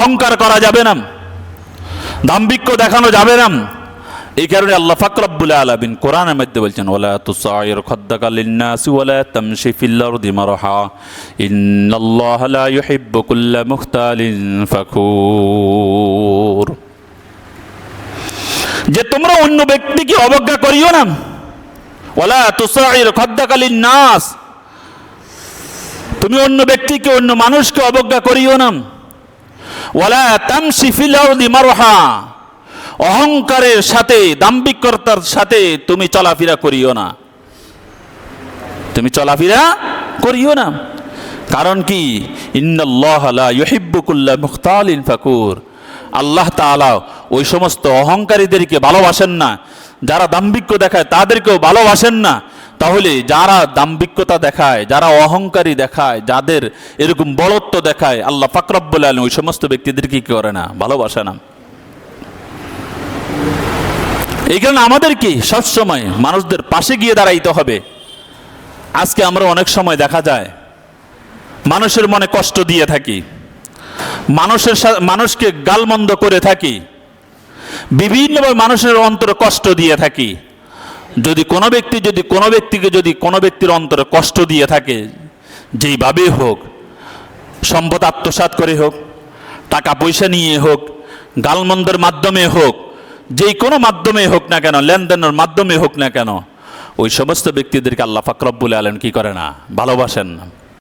অহংকার করা যাবে না। দাম্ভিক্য দেখানো যাবে না। এই কারণে আল্লাহ ফাকরাবুল আলামিন কোরআনের মধ্যে বলছেন ওলা তুসাইর খদ্দাকা লিন্নাসি ওয়ালা তামশি ফিল আরদি মারহা। ইন্নাল্লাহা লা ইউহিব্বু কুল্লা মুখতালিন ফাখুর যে তোমরা অন্য ব্যক্তিকে অবজ্ঞা করিও না। ওলা তুসাইর খদ্দাকা লিন্নাস। তুমি অন্য ব্যক্তিকে, অন্য মানুষকে অবজ্ঞা করিও না। ওয়ালা তামশি ফিল আরদি অহংকারের সাথে, দাম্ভিকতার সাথে তুমি চলাফেরা করিও না। তুমি চলাফেরা করিও না। কারণ কি? ইন্নাল্লাহ লা ইউহিব্বু মুখতালিন ফাকুর। আল্লাহ তাআলা ওই সমস্ত অহংকারীদেরকে ভালোবাসেন না। যারা দাম্ভিক্য দেখায় তাদেরকেও ভালোবাসেন না। তাহলে যারা দাম্ভিক্যতা দেখায়, যারা অহংকারী দেখায়, যাদের এরকম বলত্ব দেখায়, আল্লাহ ফাকরাব্বুল আলম ওই সমস্ত ব্যক্তিদেরকে কি করে না? ভালোবাসে না। এই কারণে আমাদের কি সবসময় মানুষদের পাশে গিয়ে দাঁড়াইতে হবে। আজকে আমরা অনেক সময় দেখা যায়, মানুষের মনে কষ্ট দিয়ে থাকি, মানুষের মানুষকে গালমন্দ করে থাকি, বিভিন্নভাবে মানুষের অন্তরে কষ্ট দিয়ে থাকি। যদি কোনো ব্যক্তি যদি কোনো ব্যক্তিকে যদি কোনো ব্যক্তির অন্তরে কষ্ট দিয়ে থাকে যেইভাবে হোক, সম্পদ আত্মসাত করে হোক, টাকা পয়সা নিয়ে হোক, গালমন্দের মাধ্যমে হোক যেই কোনো মাধ্যমে হোক না কেন, লেনদেনের মাধ্যমে হোক না কেন, ওই সমস্ত ব্যক্তিদেরকে আল্লাহ ফাকরব্বুল আলেন কি করে না? ভালোবাসেন না।